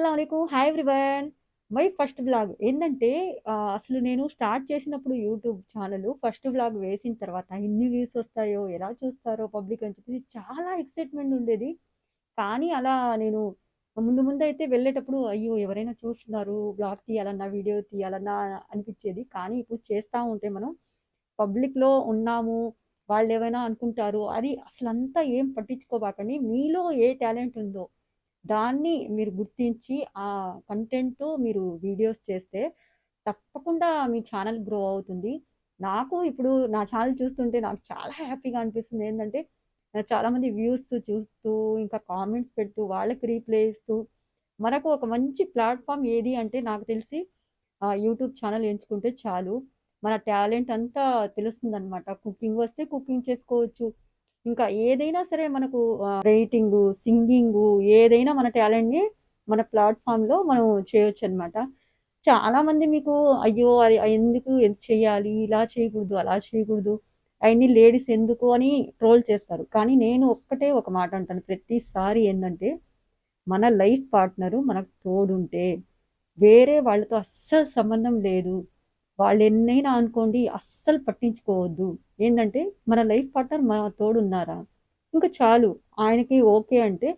అస్సలాముఅలైకుం. Hi everyone. My first vlog. ఏంటంటే అసలు నేను స్టార్ట్ చేసినప్పుడు యూట్యూబ్ ఛానల్ ఫస్ట్ వ్లాగ్ వేసిన తర్వాత ఎన్ని వ్యూస్ వస్తాయో, ఎలా చూస్తారో పబ్లిక్ అని చెప్పేసి చాలా ఎక్సైట్‌మెంట్ ఉండేది. కానీ అలా నేను ముందు ముందు అయితే వెళ్ళేటప్పుడు అయ్యో! ఎవరైనా చూస్తున్నారు, బ్లాగ్ తీయాలన్నా, వీడియో తీయాలన్నా అనిపించేది కానీ ఇప్పుడు చేస్తూ ఉంటే మనం పబ్లిక్‌లో ఉన్నాము, వాళ్ళు ఏమైనా అనుకుంటారు. అది అసలు అంతా ఏం పట్టించుకోబాకండి. మీలో ఏ టాలెంట్ ఉందో దాన్ని మీరు గుర్తించి ఆ కంటెంట్‌తో మీరు వీడియోస్ చేస్తే తప్పకుండా మీ ఛానల్ గ్రో అవుతుంది. నాకు ఇప్పుడు నా ఛానల్ చూస్తుంటే నాకు చాలా హ్యాపీగా అనిపిస్తుంది. ఏంటంటే చాలామంది వ్యూస్ చూస్తూ, ఇంకా కామెంట్స్ పెడుతూ, వాళ్ళకి రీప్లై ఇస్తూ, మనకు ఒక మంచి ప్లాట్ఫామ్ ఏది అంటే నాకు తెలిసి యూట్యూబ్ ఛానల్ ఎంచుకుంటే చాలు. మన టాలెంట్ అంతా తెలుస్తుందనమాట. కుకింగ్ వస్తే కుకింగ్ చేసుకోవచ్చు. ఇంకా ఏదైనా సరే మనకు రైటింగ్ సింగింగ్ సింగింగు ఏదైనా మన టాలెంట్‌ని మన ప్లాట్ఫామ్లో మనం చేయొచ్చు అనమాట చాలామంది మీకు అయ్యో! అది ఎందుకు చేయాలి, ఇలా చేయకూడదు, అలా చేయకూడదు, అవన్నీ లేడీస్ ఎందుకు అని ట్రోల్ చేస్తారు. కానీ నేను ఒక్కటే ఒక మాట అంటాను ప్రతిసారి ఏంటంటే మన లైఫ్ పార్ట్నరు మనకు తోడుంటే, వేరే వాళ్ళతో అస్సలు సంబంధం లేదు. వాళ్ళు ఎన్నైనా అనుకోండి అస్సలు పట్టించుకోవద్దు. ఏంటంటే మన లైఫ్ పార్ట్నర్ మా తోడున్నారా? ఇంకా చాలు. ఆయనకి ఓకే అంటే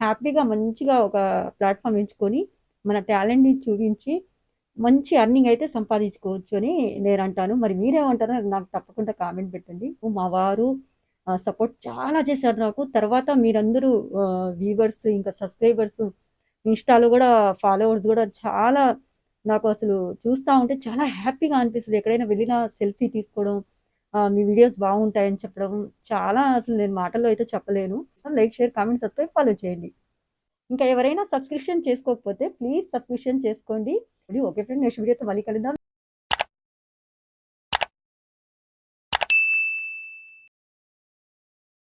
హ్యాపీగా మంచిగా ఒక ప్లాట్ఫామ్ ఎంచుకొని మన టాలెంట్‌ని చూపించి మంచి అర్నింగ్ అయితే సంపాదించుకోవచ్చు అని నేనంటాను. మరి మీరేమంటారో నాకు తప్పకుండా కామెంట్ పెట్టండి. మా వారు సపోర్ట్ చాలా చేశారు నాకు. తర్వాత మీరందరూ వ్యూవర్స్ ఇంకా సబ్‌స్క్రైబర్స్ ఇన్‌స్టాలో కూడా ఫాలోవర్స్ కూడా చాలా నాకు అసలు చూస్తా ఉంటే చాలా హ్యాపీగా అనిపిస్తుంది ఎక్కడైనా వెళ్ళినా సెల్ఫీ తీసుకోవడం, మీ వీడియోస్ బాగుంటాయని చెప్పడం చాలా అసలు నేను మాటల్లో అయితే చెప్పలేను. So, like, share, comment, subscribe, follow చేయండి. ఇంకా ఎవరైనా సబ్స్క్రిప్షన్ చేసుకోకపోతే ప్లీజ్ సబ్స్క్రిప్షన్ చేసుకోండి. ఓకే ఫ్రెండ్ నెక్స్ట్ వీడియోతో మళ్ళీ కలుద్దాం.